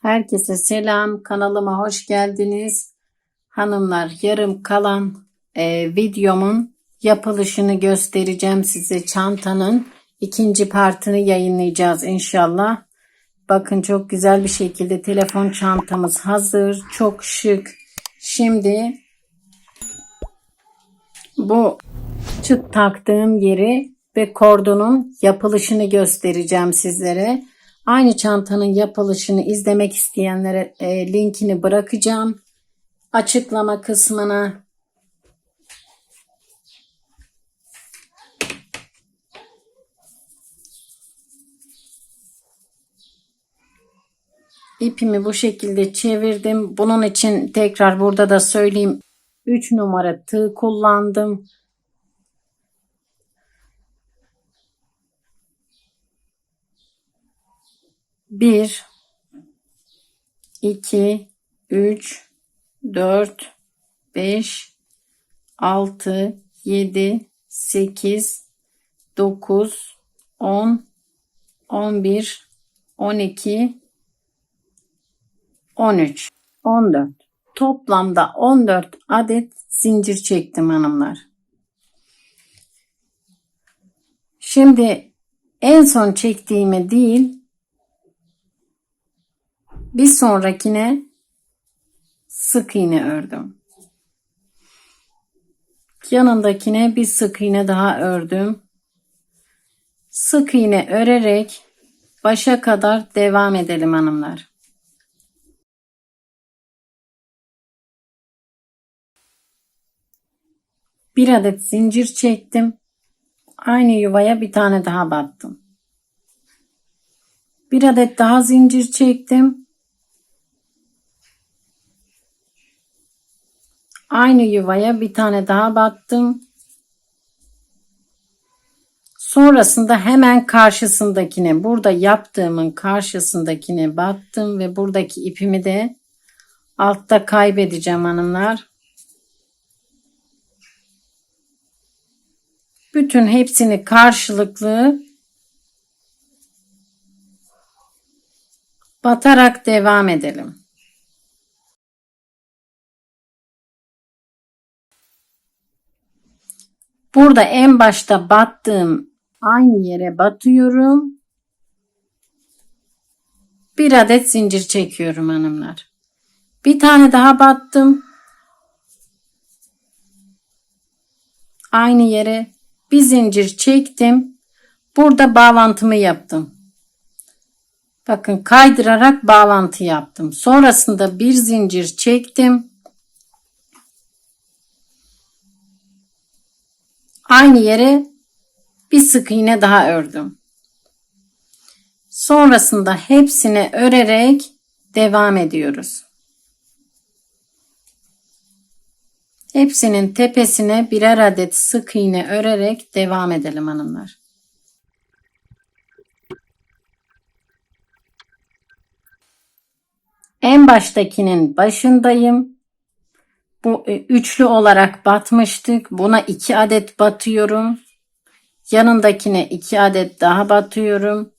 Herkese selam. Kanalıma hoş geldiniz. Hanımlar yarım kalan e, videomun yapılışını göstereceğim size. Çantanın ikinci partını yayınlayacağız inşallah. Bakın çok güzel bir şekilde telefon çantamız hazır. Çok şık. Şimdi bu çıt taktığım yeri ve kordonun yapılışını göstereceğim sizlere. Aynı çantanın yapılışını izlemek isteyenlere e, linkini bırakacağım. Açıklama kısmına. İpimi bu şekilde çevirdim. Bunun için tekrar burada da söyleyeyim. 3 numara tığ kullandım. Bir, iki, üç, dört, beş, altı, yedi, sekiz, dokuz, on, on bir, on iki, on üç, on dört. Toplamda on dört adet zincir çektim hanımlar. Şimdi en son çektiğimi değil, bir sonrakine sık iğne ördüm. Yanındakine bir sık iğne daha ördüm. Sık iğne örerek başa kadar devam edelim hanımlar. Bir adet zincir çektim. Aynı yuvaya bir tane daha battım. Bir adet daha zincir çektim. Aynı yuvaya bir tane daha battım. Sonrasında hemen karşısındakine burada yaptığımın karşısındakine battım ve buradaki ipimi de altta kaybedeceğim hanımlar. Bütün hepsini karşılıklı batarak devam edelim. Burada en başta battığım aynı yere batıyorum. Bir adet zincir çekiyorum hanımlar. Bir tane daha battım. Aynı yere bir zincir çektim. Burada bağlantımı yaptım. Bakın kaydırarak bağlantı yaptım. Sonrasında bir zincir çektim. Aynı yere bir sık iğne daha ördüm. Sonrasında hepsini örerek devam ediyoruz. Hepsinin tepesine birer adet sık iğne örerek devam edelim hanımlar. En baştakinin başındayım. Bu e, üçlü olarak batmıştık. Buna iki adet batıyorum. Yanındakine iki adet daha batıyorum.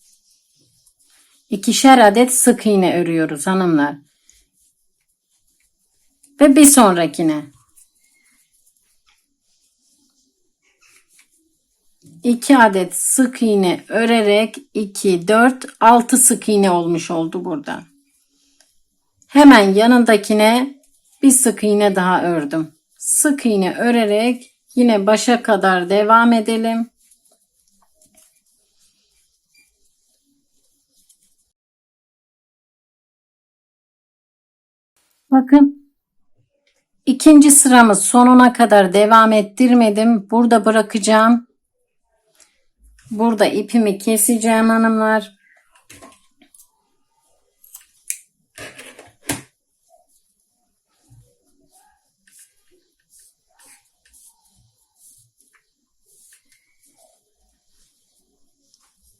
İkişer adet sık iğne örüyoruz hanımlar. Ve bir sonrakine. 2 adet sık iğne örerek 2, 4, 6 sık iğne olmuş oldu burada. Hemen yanındakine bir sık iğne daha ördüm. Sık iğne örerek yine başa kadar devam edelim. Bakın ikinci sıramı sonuna kadar devam ettirmedim. Burada bırakacağım. Burada ipimi keseceğim hanımlar.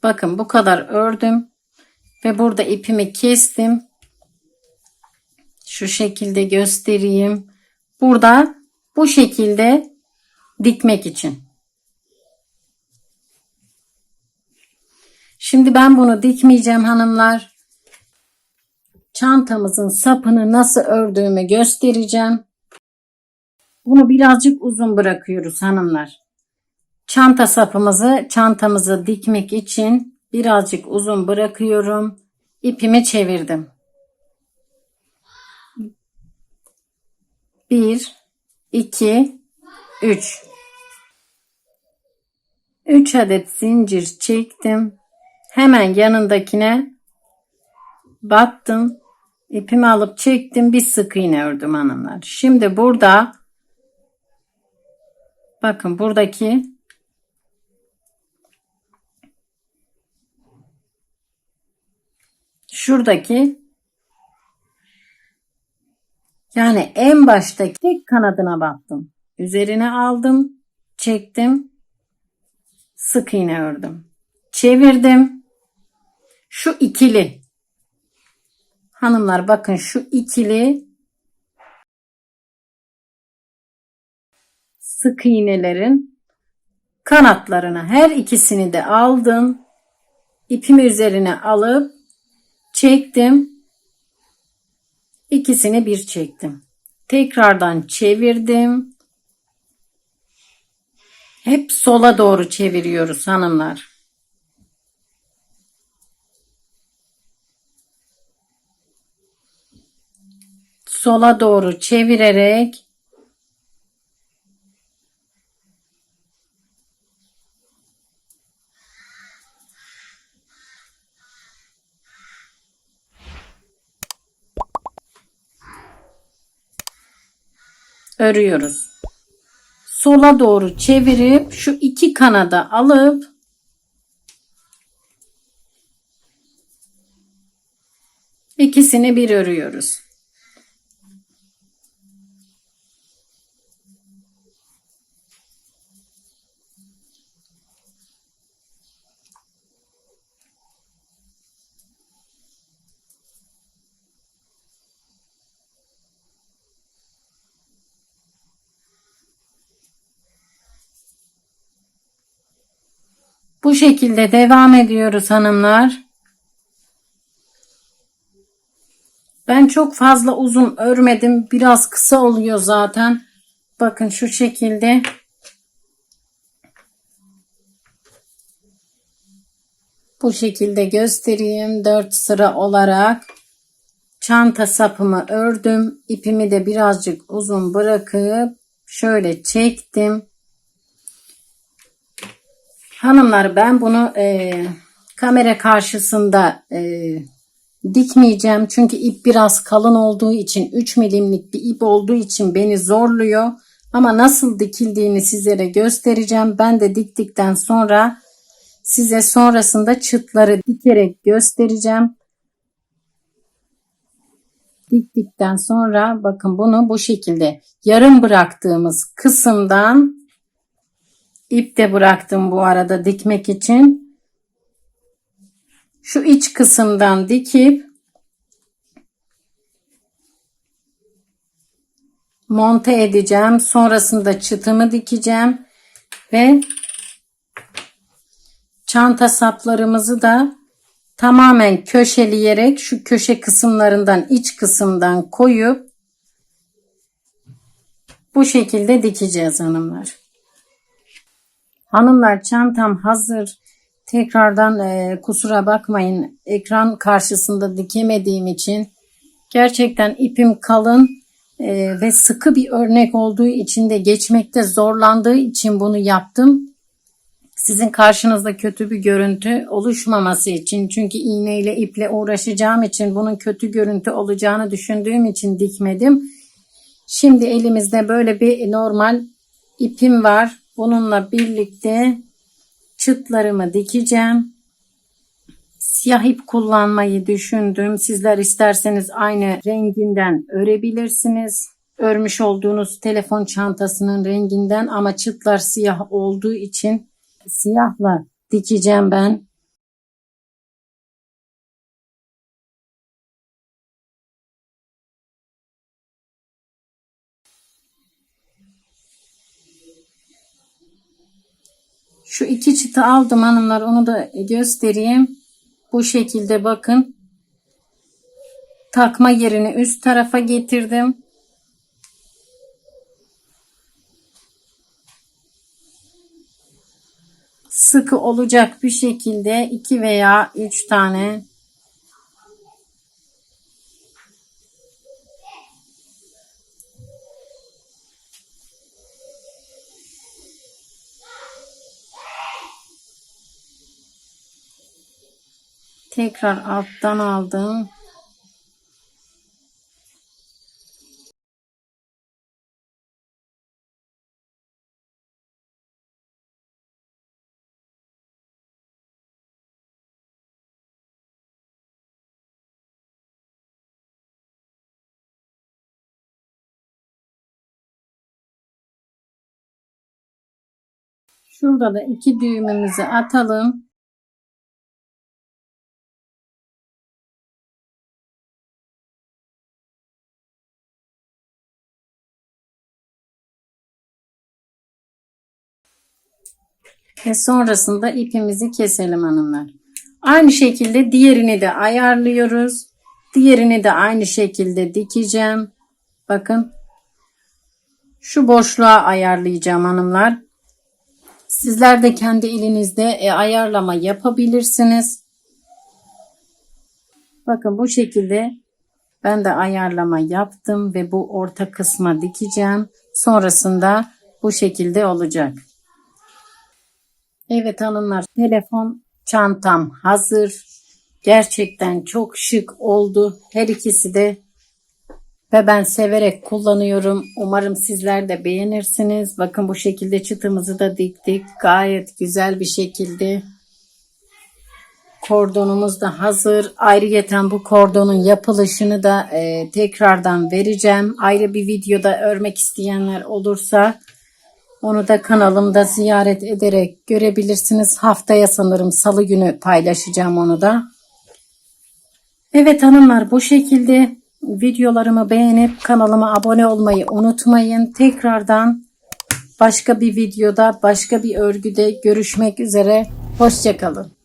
Bakın bu kadar ördüm ve burada ipimi kestim. Şu şekilde göstereyim. Burada bu şekilde dikmek için. Şimdi ben bunu dikmeyeceğim hanımlar. çantamızın sapını nasıl ördüğümü göstereceğim. Bunu birazcık uzun bırakıyoruz hanımlar. Çanta sapımızı çantamızı dikmek için birazcık uzun bırakıyorum. İpimi çevirdim. 1 2 3 3 adet zincir çektim. Hemen yanındakine battım. İpimi alıp çektim. Bir sık iğne ördüm hanımlar. Şimdi burada bakın buradaki şuradaki yani en baştaki kanadına battım. Üzerine aldım, çektim, sık iğne ördüm. Çevirdim. Şu ikili. Hanımlar bakın şu ikili sık iğnelerin kanatlarına her ikisini de aldım. İpimi üzerine alıp çektim. İkisini bir çektim. Tekrardan çevirdim. Hep sola doğru çeviriyoruz hanımlar. Sola doğru çevirerek örüyoruz. Sola doğru çevirip şu iki kanada alıp ikisini bir örüyoruz. Bu şekilde devam ediyoruz hanımlar. Ben çok fazla uzun örmedim. Biraz kısa oluyor zaten. Bakın şu şekilde. Bu şekilde göstereyim. 4 sıra olarak çanta sapımı ördüm. İpimi de birazcık uzun bırakıp şöyle çektim. Hanımlar ben bunu e, kamera karşısında e, dikmeyeceğim. Çünkü ip biraz kalın olduğu için 3 milimlik bir ip olduğu için beni zorluyor. Ama nasıl dikildiğini sizlere göstereceğim. Ben de diktikten sonra size sonrasında çıtları dikerek göstereceğim. Diktikten sonra bakın bunu bu şekilde yarım bıraktığımız kısımdan ip de bıraktım bu arada dikmek için. Şu iç kısımdan dikip monte edeceğim. Sonrasında çıtımı dikeceğim ve çanta saplarımızı da tamamen köşeleyerek şu köşe kısımlarından iç kısımdan koyup bu şekilde dikeceğiz hanımlar. Hanımlar çantam hazır. Tekrardan e, kusura bakmayın ekran karşısında dikemediğim için gerçekten ipim kalın e, ve sıkı bir örnek olduğu için de geçmekte zorlandığı için bunu yaptım. Sizin karşınızda kötü bir görüntü oluşmaması için çünkü iğneyle iple uğraşacağım için bunun kötü görüntü olacağını düşündüğüm için dikmedim. Şimdi elimizde böyle bir normal ipim var. Bununla birlikte çıtlarımı dikeceğim. Siyah ip kullanmayı düşündüm. Sizler isterseniz aynı renginden örebilirsiniz. Örmüş olduğunuz telefon çantasının renginden ama çıtlar siyah olduğu için siyahla dikeceğim ben. Şu iki çıtı aldım hanımlar onu da göstereyim. Bu şekilde bakın. takma yerini üst tarafa getirdim. Sıkı olacak bir şekilde iki veya üç tane tekrar alttan aldım. Şurada da iki düğümümüzü atalım. Ve sonrasında ipimizi keselim hanımlar. Aynı şekilde diğerini de ayarlıyoruz. Diğerini de aynı şekilde dikeceğim. Bakın. Şu boşluğa ayarlayacağım hanımlar. Sizler de kendi elinizde e, ayarlama yapabilirsiniz. Bakın bu şekilde ben de ayarlama yaptım ve bu orta kısma dikeceğim. Sonrasında bu şekilde olacak. Evet hanımlar telefon çantam hazır. Gerçekten çok şık oldu. Her ikisi de ve ben severek kullanıyorum. Umarım sizler de beğenirsiniz. Bakın bu şekilde çıtımızı da diktik. Gayet güzel bir şekilde. Kordonumuz da hazır. Ayrıyeten bu kordonun yapılışını da e, tekrardan vereceğim. Ayrı bir videoda örmek isteyenler olursa onu da kanalımda ziyaret ederek görebilirsiniz. Haftaya sanırım salı günü paylaşacağım onu da. Evet hanımlar bu şekilde videolarımı beğenip kanalıma abone olmayı unutmayın. Tekrardan başka bir videoda başka bir örgüde görüşmek üzere. Hoşçakalın.